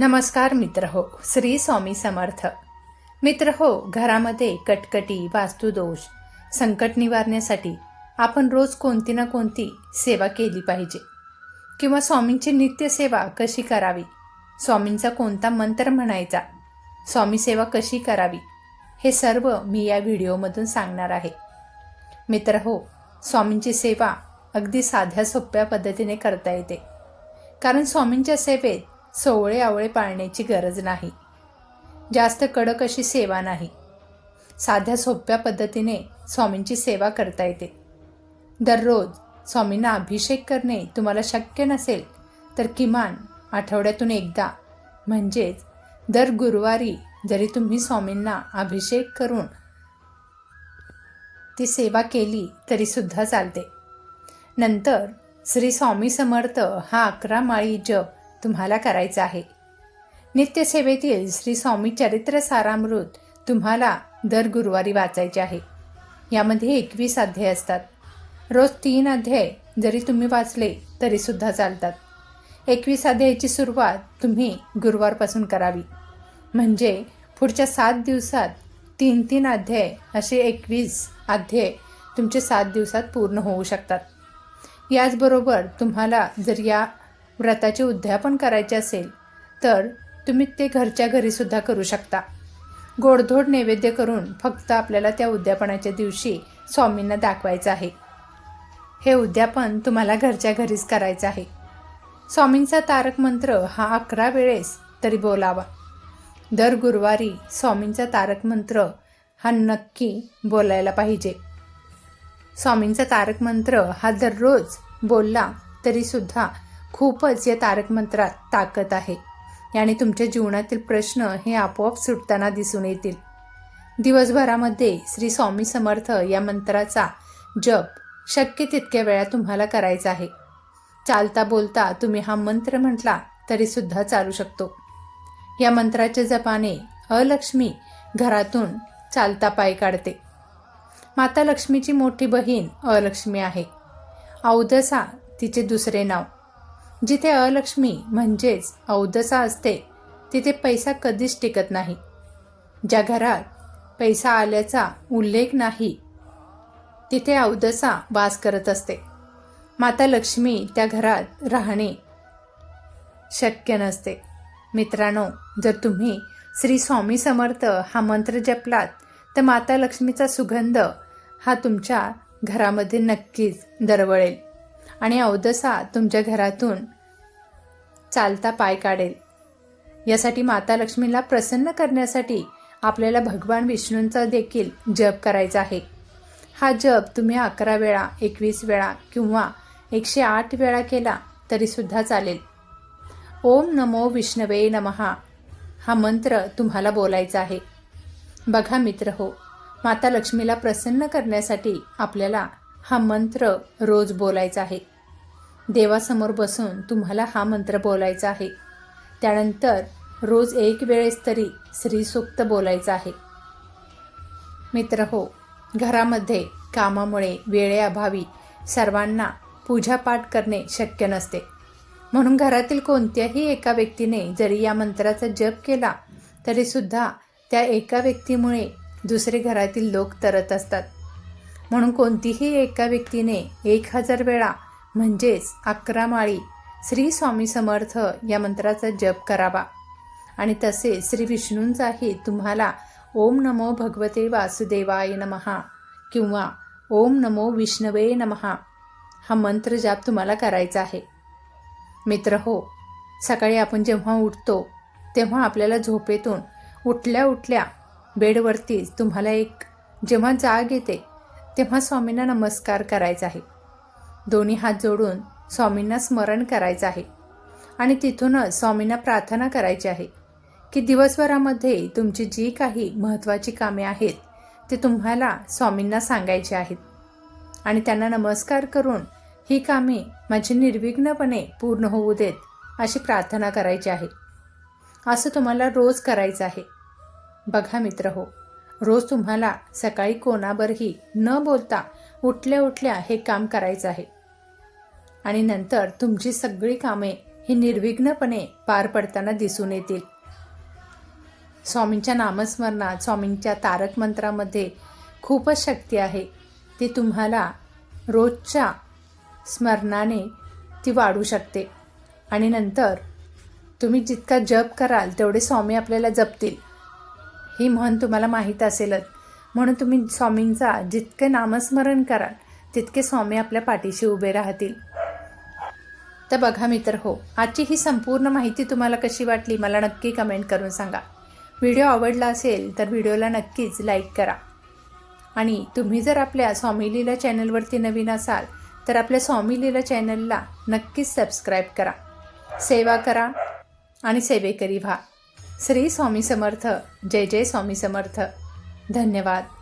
नमस्कार मित्र हो श्री स्वामी समर्थ. मित्र हो घरामध्ये कटकटी वास्तुदोष संकट निवारण्यासाठी आपण रोज कोणती ना कोणती सेवा केली पाहिजे? किंवा स्वामींची नित्यसेवा कशी करावी? स्वामींचा कोणता मंत्र म्हणायचा? स्वामी सेवा कशी करावी? हे सर्व मी या व्हिडिओमधून सांगणार आहे. मित्र हो स्वामींची सेवा अगदी साध्या सोप्या पद्धतीने करता येते. कारण स्वामींच्या सेवेत सोवळे आवळे पाळण्याची गरज नाही. जास्त कडक अशी सेवा नाही. साध्या सोप्या पद्धतीने स्वामींची सेवा करता येते. दररोज स्वामींना अभिषेक करणे तुम्हाला शक्य नसेल तर किमान आठवड्यातून एकदा म्हणजेच दर गुरुवारी जरी तुम्ही स्वामींना अभिषेक करून ती सेवा केली तरीसुद्धा चालते. नंतर श्री स्वामी समर्थ हा अकरा माळी जप तुम्हाला करायचं आहे. नित्यसेवेतील श्री स्वामी चरित्र सारामृत तुम्हाला दर गुरुवारी वाचायचे आहे. यामध्ये एकवीस अध्याय असतात. रोज तीन अध्याय जरी तुम्ही वाचले तरीसुद्धा चालतात. एकवीस अध्यायाची सुरुवात तुम्ही गुरुवारपासून करावी. म्हणजे पुढच्या सात दिवसात तीन तीन अध्याय असे एकवीस अध्याय तुमचे सात दिवसात पूर्ण होऊ शकतात. याचबरोबर तुम्हाला जर या व्रताचे उद्यापन करायचे असेल तर तुम्ही ते घरच्या घरीसुद्धा करू शकता. गोडधोड नैवेद्य करून फक्त आपल्याला त्या उद्यापनाच्या दिवशी स्वामींना दाखवायचं आहे. हे उद्यापन तुम्हाला घरच्या घरीच करायचं आहे. स्वामींचा तारक मंत्र हा अकरा वेळेस तरी बोलावा. दर गुरुवारी स्वामींचा तारक मंत्र हा नक्की बोलायला पाहिजे. स्वामींचा तारक मंत्र हा दररोज बोलला तरीसुद्धा खूपच या तारक मंत्रात ताकद आहे. याने तुमच्या जीवनातील प्रश्न हे आपोआप सुटताना दिसून येतील. दिवसभरामध्ये श्री स्वामी समर्थ या मंत्राचा जप शक्य तितक्या वेळा तुम्हाला करायचा आहे. चालता बोलता तुम्ही हा मंत्र म्हटला तरीसुद्धा चालू शकतो. या मंत्राच्या जपाने अलक्ष्मी घरातून चालता पाय काढते. माता लक्ष्मीची मोठी बहीण अलक्ष्मी आहे. औदसा तिचे दुसरे नाव. जिथे अलक्ष्मी म्हणजेच औदसा असते तिथे पैसा कधीच टिकत नाही. ज्या घरात पैसा आल्याचा उल्लेख नाही तिथे औदसा वास करत असते. माता लक्ष्मी त्या घरात राहणे शक्य नसते. मित्रांनो जर तुम्ही श्री स्वामी समर्थ हा मंत्र जपलात तर माता लक्ष्मीचा सुगंध हा तुमच्या घरामध्ये नक्कीच दरवळेल. आणि अवदसा तुमच्या घरातून चालता पाय काढेल. यासाठी माता लक्ष्मीला प्रसन्न करण्यासाठी आपल्याला भगवान विष्णूंचा देखील जप करायचा आहे. हा जप तुम्ही अकरा वेळा एकवीस वेळा किंवा एकशे आठ वेळा केला तरीसुद्धा चालेल. ओम नमो विष्णवे नमहा. हा मंत्र तुम्हाला बोलायचा आहे. बघा मित्र हो माता लक्ष्मीला प्रसन्न करण्यासाठी आपल्याला हा मंत्र रोज बोलायचा आहे. देवासमोर बसून तुम्हाला हा मंत्र बोलायचा आहे. त्यानंतर रोज एक वेळेस तरी श्रीसूक्त बोलायचं आहे. मित्र हो घरामध्ये कामामुळे वेळेअभावी सर्वांना पूजापाठ करणे शक्य नसते. म्हणून घरातील कोणत्याही एका व्यक्तीने जरी या मंत्राचा जप केला तरीसुद्धा त्या एका व्यक्तीमुळे दुसरे घरातील लोक तरत असतात. म्हणून कोणतीही एका व्यक्तीने एक हजार वेळा म्हणजेच अकरा माळी श्री स्वामी समर्थ या मंत्राचा जप करावा. आणि तसे श्री विष्णूंचाही तुम्हाला ओम नमो भगवते वासुदेवाय नमहा किंवा ओम नमो विष्णवे नमहा हा मंत्र जाप तुम्हाला करायचा आहे. मित्र हो सकाळी आपण जेव्हा उठतो तेव्हा आपल्याला झोपेतून उठल्या उठल्या बेडवरतीच तुम्हाला एक जेव्हा जाग येते तेव्हा स्वामींना नमस्कार करायचा आहे. दोन्ही हात जोडून स्वामींना स्मरण करायचं आहे. आणि तिथूनच स्वामींना प्रार्थना करायची आहे की दिवसभरामध्ये तुमची जी काही महत्त्वाची कामे आहेत ते तुम्हाला स्वामींना सांगायची आहेत. आणि त्यांना नमस्कार करून ही कामे माझी निर्विघ्नपणे पूर्ण होऊ देत अशी प्रार्थना करायची आहे. असं तुम्हाला रोज करायचं आहे. बघा मित्र हो रोज तुम्हाला सकाळी कोणावरही न बोलता उठल्या उठल्या हे काम करायचं आहे. आणि नंतर तुमची सगळी कामे ही निर्विघ्नपणे पार पडताना दिसून येतील. स्वामींच्या नामस्मरणात स्वामींच्या तारक मंत्रामध्ये खूपच शक्ती आहे. ती तुम्हाला रोजच्या स्मरणाने ती वाढू शकते. आणि नंतर तुम्ही जितका जप कराल तेवढे स्वामी आपल्याला जपतील. ही म्हण तुम्हाला माहीत असेलच. म्हणून तुम्ही स्वामींचा जितके नामस्मरण कराल तितके स्वामी आपल्या पाठीशी उभे राहतील. तर बघा मित्र हो आजची ही संपूर्ण माहिती तुम्हाला कशी वाटली मला नक्की कमेंट करून सांगा. व्हिडिओ आवडला असेल तर व्हिडिओला नक्कीच लाईक करा. आणि तुम्ही जर आपल्या स्वामी लीला चॅनलवरती नवीन असाल तर आपल्या स्वामी लीला चॅनलला नक्कीच सबस्क्राईब करा. सेवा करा आणि सेवेकरी व्हा. श्री स्वामी समर्थ जय जय स्वामी समर्थ. धन्यवाद.